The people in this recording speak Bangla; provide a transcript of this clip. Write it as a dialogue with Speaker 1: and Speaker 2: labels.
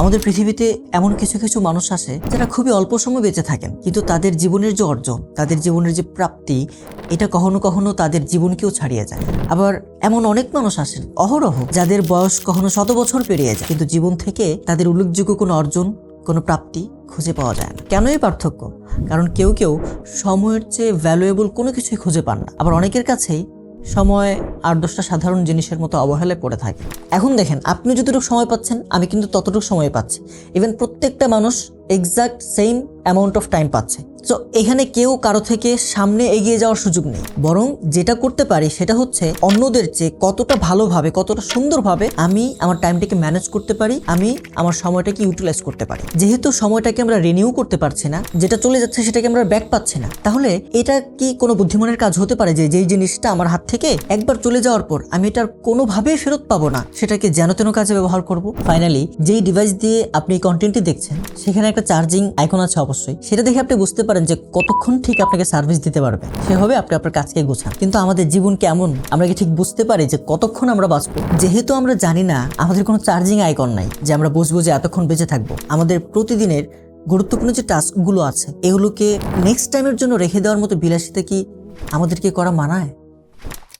Speaker 1: আমাদের পৃথিবীতে এমন কিছু কিছু মানুষ আছে যারা খুবই অল্প সময় বেঁচে থাকেন, কিন্তু তাদের জীবনের যে অর্জন, তাদের জীবনের যে প্রাপ্তি, এটা কখনো কখনো তাদের জীবনকেও ছাড়িয়ে যায়। আবার এমন অনেক মানুষ আসেন অহরহ, যাদের বয়স কখনো শত বছর পেরিয়ে যায়, কিন্তু জীবন থেকে তাদের উল্লেখযোগ্য কোনো অর্জন, কোনো প্রাপ্তি খুঁজে পাওয়া যায় না। কেনই পার্থক্য? কারণ কেউ কেউ সময়ের চেয়ে ভ্যালুয়েবল কোনো কিছুই খুঁজে পান না। আবার অনেকের কাছেই সময় আর দশটা সাধারণ জিনিসের মতো অবহেলায় পড়ে থাকে। এখন দেখেন, আপনি যতটুকু সময় পাচ্ছেন, আমি কিন্তু ততটুকু সময় পাচ্ছি। ইভেন প্রত্যেকটা মানুষ exact same amount of time পাচ্ছে। সো এখানে কেউ কারও থেকে সামনে এগিয়ে যাওয়ার সুযোগ নেই। বরং যেটা করতে পারি সেটা হচ্ছে অন্যদের চেয়ে কতটা ভালোভাবে, কতটা সুন্দরভাবে আমি আমার টাইমটাকে ম্যানেজ করতে পারি, আমি আমার সময়টাকে ইউটিলাইজ করতে পারি। যেহেতু সময়টাকে আমরা রিনিউ করতে পারছি না, যেটা চলে যাচ্ছে সেটাকে আমরা ব্যাক পাচ্ছি না। তাহলে এটা কি কোনো বুদ্ধিমানের কাজ হতে পারে যে যেই জিনিসটা আমার হাত থেকে একবার চলে যাওয়ার পর আমি এটার কোনোভাবেই ফেরত পাবো না। সেটাকে যেন তেন কাজে ব্যবহার করব। ফাইনালি যেই ডিভাইস দিয়ে আপনি এই কন্টেন্টটি দেখছেন, সেখানে একটা চার্জিং আইকন আছে অবশ্যই। সেটা দেখে আপনি বুঝতে পারেন যে কতক্ষণ ঠিক আপনাকে সার্ভিস দিতে পারবে। সেভাবে আপনি আপনার কাজকে গোছান। কিন্তু আমাদের জীবন কেমন? আমরা কি ঠিক বুঝতে পারি যে কতক্ষণ আমরা বাঁচবো? যেহেতু আমরা জানি না, আমাদের কোনো চার্জিং আইকন নাই যে আমরা বুঝব যে এতক্ষণ বেঁচে থাকব। আমাদের প্রতিদিনের গুরুত্বপূর্ণ যে টাস্কগুলো আছে, এগুলোকে নেক্সট টাইমের জন্য রেখে দেওয়ার মতো বিলাসিতা কি আমাদেরকে করা মানায়?